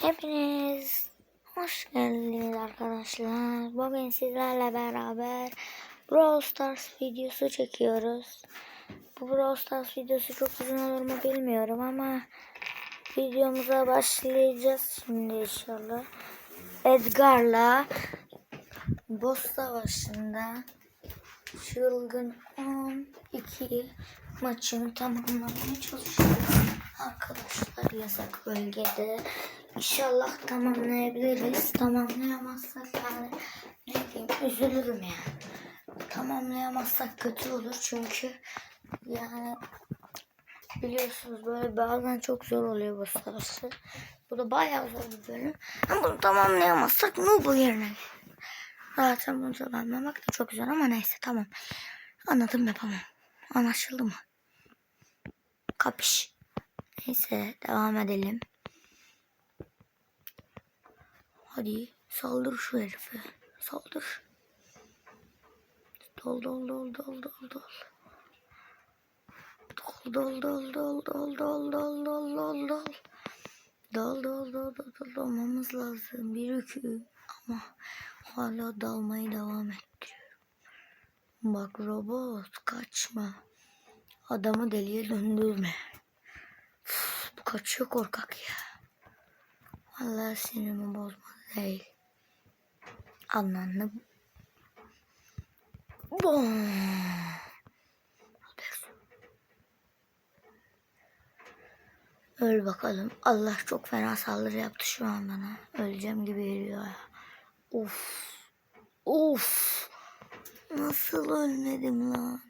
Hepiniz hoş geldiniz arkadaşlar. Bugün sizlerle beraber Brawl Stars videosu çekiyoruz. Bu Brawl Stars videosu çok uzun olur mu bilmiyorum ama videomuza başlayacağız şimdi inşallah. Edgar'la Boss Savaşı'nda çılgın 12 maçını tamamlamaya çalışıyoruz. Arkadaşlar yasak bölgede. İnşallah tamamlayabiliriz. Tamamlayamazsak yani ne diyeyim üzülürüm yani. Tamamlayamazsak kötü olur çünkü yani biliyorsunuz böyle bazen çok zor oluyor bu savaşı. Bu da bayağı zor bir bölüm. Ama bunu tamamlayamazsak ne bu yerine? Zaten bunu tamamlamak da çok zor ama neyse tamam. Anladım yapamam. Anlaşıldı mı? Kapış. Neyse devam edelim. Hadi saldır şu herife. Saldır. Dol dol dol dol dol dol. Dol dol dol dol dol dol dol dol dol dol. Dol dol dol dol dolmamız lazım. Bir iki ama hala dalmayı devam ettiriyorum. Bak robot kaçma. Adamı deliye döndürme. Üf, bu kaçıyor korkak ya. Vallahi sinirimi bozmadı değil. Anlandı. Bom. Öl bakalım. Allah çok fena saldırı yaptı şu an bana. Öleceğim gibi geliyor ya. Of. Of. Nasıl ölmedim lan?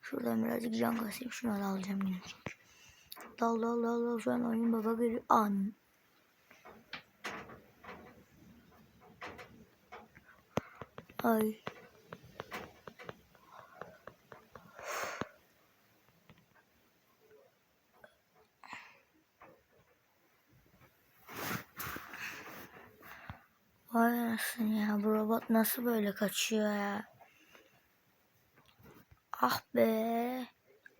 Şuradan birazcık can kasayım. Şunu da alacağım yine. Dal dal dal dal. Şu an oyun baba geliyor. An. Ay. Vay anasını ya bu robot nasıl böyle kaçıyor ya. Ah be.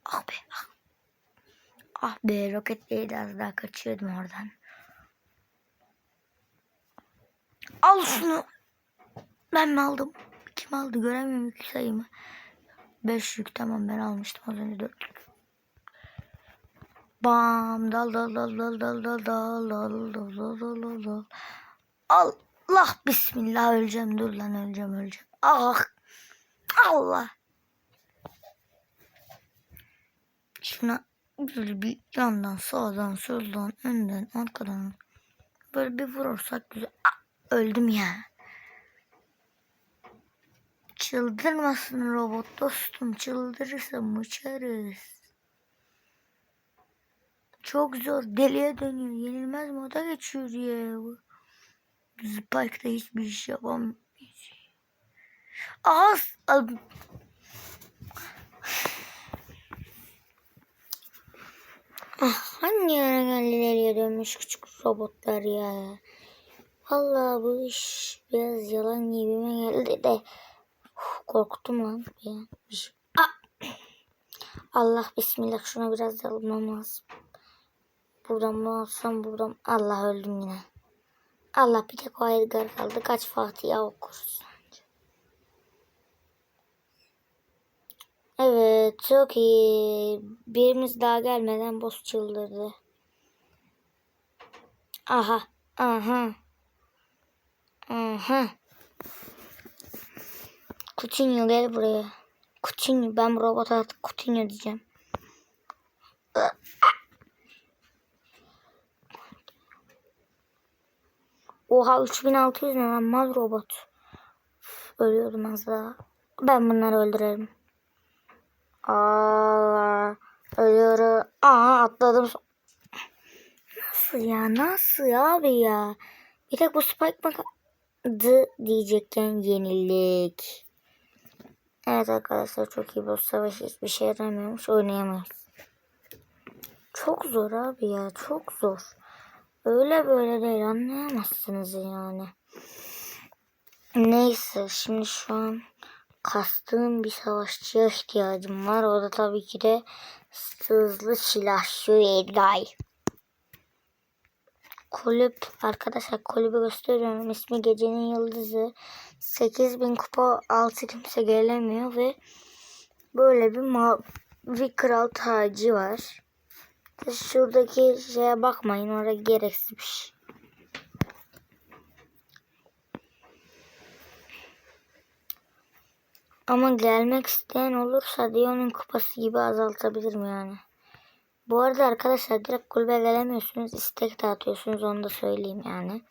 Ah be. Ah, ah be roketleydi az daha kaçıyordum oradan. Al şunu. Ben mi aldım? Kim aldı göremiyorum yük sayımı. 5 yük tamam ben almıştım az önce 4 yük. Bam dal dal dal dal dal dal dal dal dal dal dal dal. Allah bismillah öleceğim dur lan öleceğim öleceğim. Ah Allah. Şuna böyle bir yandan sağdan soldan önden arkadan böyle bir vurursak güzel. Ah, öldüm ya. Çıldırmasın robot dostum. Çıldırırsam uçarız. Çok zor. Deliye dönüyor. Yenilmez moda geçiyor ya. Spike'da hiçbir iş yapamıyor. Az. Ah, hangi ara geldi deliye dönmüş küçük robotlar ya. Vallahi bu iş biraz yalan gibime geldi de. Korktum lan. Allah bismillah şuna biraz almam lazım. Buradan mı alsam buradan. Allah öldüm yine. Allah bir tek o Edgar kaldı. Kaç Fatiha okuruz. sence? Evet çok iyi. Birimiz daha gelmeden boss çıldırdı. Aha. Aha. Aha. Coutinho gel buraya. Coutinho ben robota artık Coutinho diyeceğim. Oha 3600 ne lan mal robot. Üf, Ölüyordum az daha. Ben bunları öldürelim. Aa, ölüyorum. Aa atladım. Nasıl ya nasıl abi ya. Bir tek bu Spike makadı diyecekken yenildik. Evet arkadaşlar çok iyi bu savaş hiçbir şey yaramıyormuş oynayamayız. Çok zor abi ya çok zor. Öyle böyle değil anlayamazsınız yani. Neyse şimdi şu an kastığım bir savaşçıya ihtiyacım var. O da tabii ki de hızlı silahçı Edgay. Kulüp arkadaşlar kulübü gösteriyorum. İsmi Gecenin Yıldızı. 8000 kupa altı kimse gelemiyor ve böyle bir mavi kral tacı var. Şuradaki şeye bakmayın orada gereksiz bir şey. Ama gelmek isteyen olursa Dion'un kupası gibi azaltabilirim yani. Bu arada arkadaşlar direkt kulübe gelemiyorsunuz. istek dağıtıyorsunuz onu da söyleyeyim yani.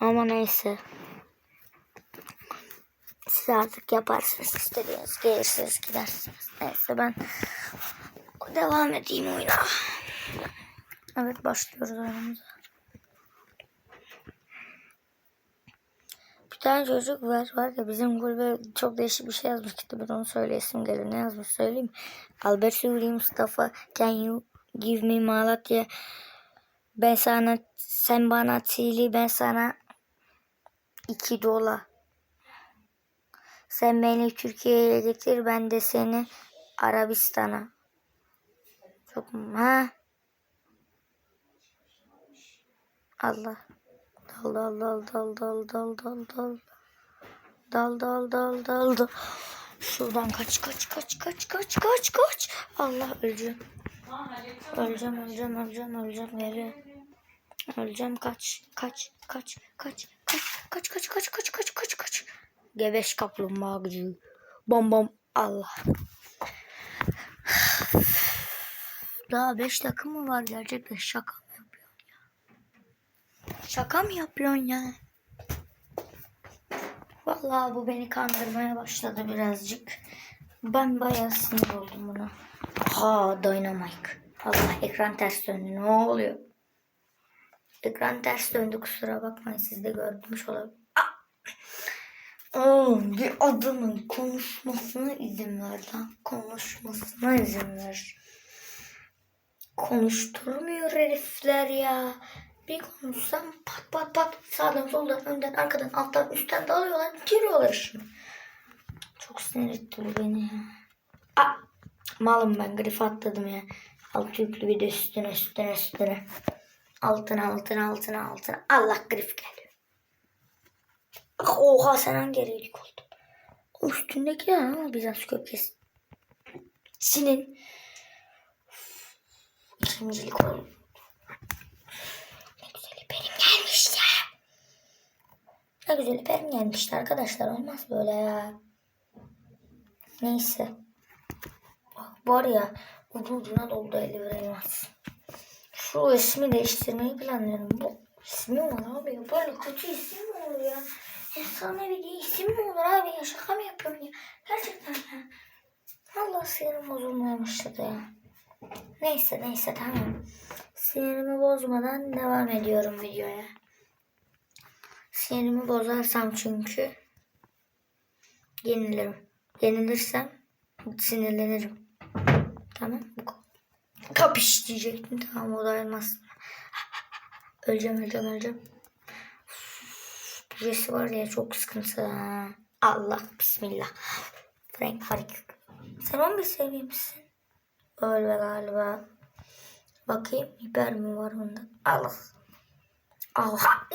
Ama neyse. Siz artık yaparsınız istediğiniz gelirsiniz gidersiniz. Neyse ben devam edeyim oyuna. Evet başlıyoruz oyunumuza. Tane çocuk var var ya bizim kulübe çok değişik bir şey yazmış kitabı onu söyleyesim gelir. Ne yazmış söyleyeyim. Albert Suri Mustafa can you give me Malatya ben sana sen bana Tili ben sana 2 dolar. Sen beni Türkiye'ye getir ben de seni Arabistan'a. Çok mu? Ha? Allah. Dal dal dal dal dal dal dal dal. Dal dal dal dal dal. Şuradan kaç kaç kaç kaç kaç kaç kaç. Allah öleceğim. Öleceğim öleceğim öleceğim öleceğim geri. Öleceğim kaç kaç kaç kaç kaç kaç kaç kaç kaç kaç kaç kaç. Gebeş kaplumbağa gücü. Bom bom Allah. Daha 5 takım mı var gerçekten şaka? Şaka mı yapıyorsun ya? Vallahi bu beni kandırmaya başladı birazcık. Ben bayağı sinir oldum buna. Ha Dynamite. Allah ekran ters döndü. Ne oluyor? Ekran ters döndü kusura bakmayın siz de görmüş olabilir. Ah! Oo, bir adamın konuşmasına izin ver lan. Konuşmasına izin ver. Konuşturmuyor herifler ya. Bir konuşsam pat pat pat sağdan soldan önden arkadan alttan üstten dalıyorlar bitiriyorlar işimi. Çok sinir etti bu beni ya. Aa, malım ben grif atladım ya. Alt yüklü bir de üstüne üstüne üstüne. Altına altına altına altına. Allah grif geliyor. Ah, Oha sen hangi gerilik oldun? O üstündekiler ama Bizans köpkesi. Senin ikincilik oldu. Ne güzel iperim gelmiş ya. Güzel iperim gelmişti arkadaşlar. Olmaz böyle ya. Neyse. Bak var ya ucu ucuna doldu 50 lira elmas. Şu ismi değiştirmeyi planlıyorum. Bu ismi var abi. Böyle kötü isim mi olur ya? Efsane bir isim mi olur abi ya? Şaka mı yapıyorsun ya? Gerçekten ya. Allah sinirim bozulmaya başladı ya. Neyse neyse tamam. Sinirimi bozmadan devam ediyorum videoya. Sinirimi bozarsam çünkü yenilirim. Yenilirsem sinirlenirim. Tamam. Kapış diyecektim. Tamam o da olmaz. öleceğim öleceğim öleceğim. Burası var ya çok sıkıntı. Allah bismillah. Frank Harik. Sen 11 seviye misin? Öyle galiba. Bakayım biber mi var bunda? Allah. Allah.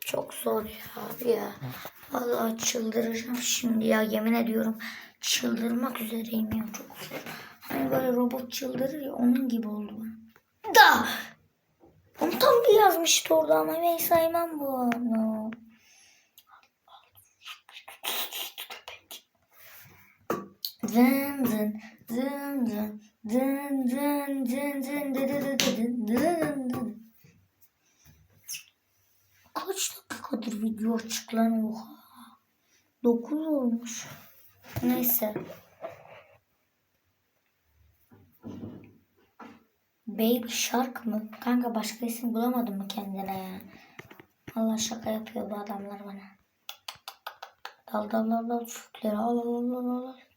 Çok zor ya abi ya. Vallahi çıldıracağım şimdi ya yemin ediyorum. Çıldırmak üzereyim ya çok zor. Hani böyle robot çıldırır ya onun gibi oldu. Da! Onu tam bir yazmıştı orada ama ben saymam bunu. Zın zın zın zın zın zın zın zın dı dı dı dı dı dı dı. Kaç dakikadır video açık lan oha. 9 olmuş. Neyse. Baby Shark mı? Kanka başka isim bulamadın mı kendine ya? Allah şaka yapıyor bu adamlar bana. Dal dal dal dal çocukları al al al al al.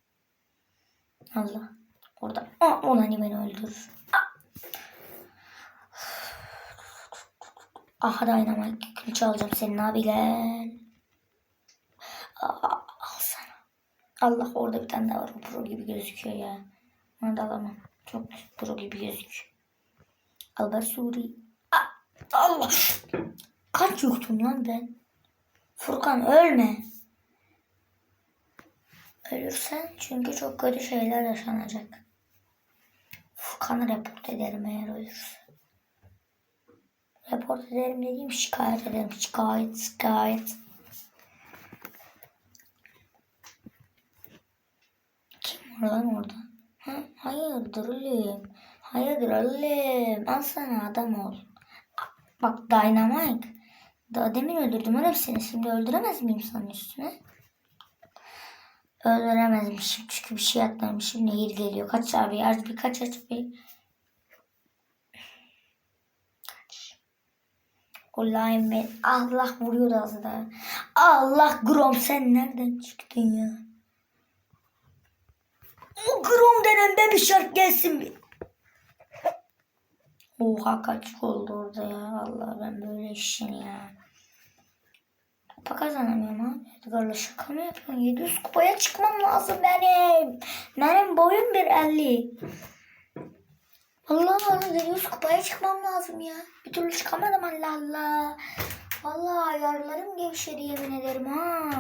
Allah. Orada. Aa, o hani beni öldürür. Ah Dynamite kılıç alacağım senin abi gel. Aa, al sana. Allah orada bir tane daha var. Pro gibi gözüküyor ya. Onu da alamam. Çok pro gibi gözüküyor. Albasuri. Ah, Allah. Kaç yuttum lan ben? Furkan ölme. Ölürsen çünkü çok kötü şeyler yaşanacak. Furkan'ı report ederim eğer ölürse. Report ederim dediğim şikayet ederim. Şikayet, şikayet. Kim var lan orada? Ha, hayırdır oğlum? Hayırdır oğlum? Al sana adam ol. Bak Dynamite. Daha demin öldürdüm oğlum seni. Şimdi öldüremez miyim senin üstüne? Öldüremezmişim çünkü bir şey atmamışım. Nehir geliyor. Kaç abi? Az bir kaç aç bir. Kaç. O lineman. Allah vuruyordu daha. Allah Grom sen nereden çıktın ya? O Grom denen be bir şart gelsin bir. Oha kaç oldu orada ya. Allah ben böyle işin ya. Kupa kazanamıyorum abi. Edgar'la şaka mı yapıyorsun? 700 kupaya çıkmam lazım benim. Benim boyum bir 50. Allah Allah 700 kupaya çıkmam lazım ya. Bir türlü çıkamadım Allah Allah. Vallahi ayarlarım gevşedi yemin ederim ha.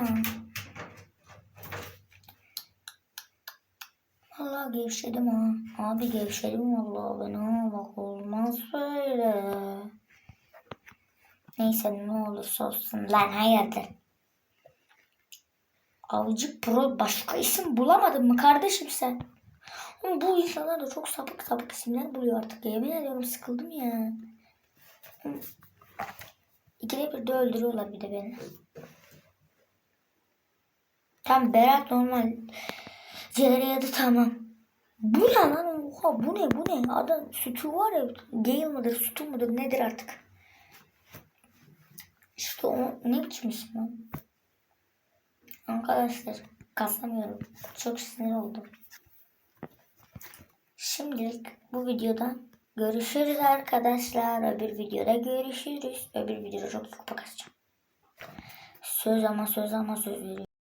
Vallahi gevşedim ha. Abi gevşedim vallahi ben ha. Bak olmaz böyle. Neyse ne olursa olsun lan hayırdır. Avcı Pro başka isim bulamadın mı kardeşim sen? Ama bu insanlar da çok sapık sapık isimler buluyor artık. Yemin ediyorum sıkıldım ya. İkide bir de öldürüyorlar bir de beni. Tam Berat normal. Cereyadı tamam. Bu ne lan? Oha bu ne bu ne? Adam sütü var ya. Gale mıdır sütü müdür nedir artık? İşte o ne biçim isim lan? Arkadaşlar kasamıyorum. Çok sinir oldum. Şimdilik bu videoda görüşürüz arkadaşlar. Öbür videoda görüşürüz. Öbür videoda çok kupa kasacağım. Söz ama söz ama söz veriyorum.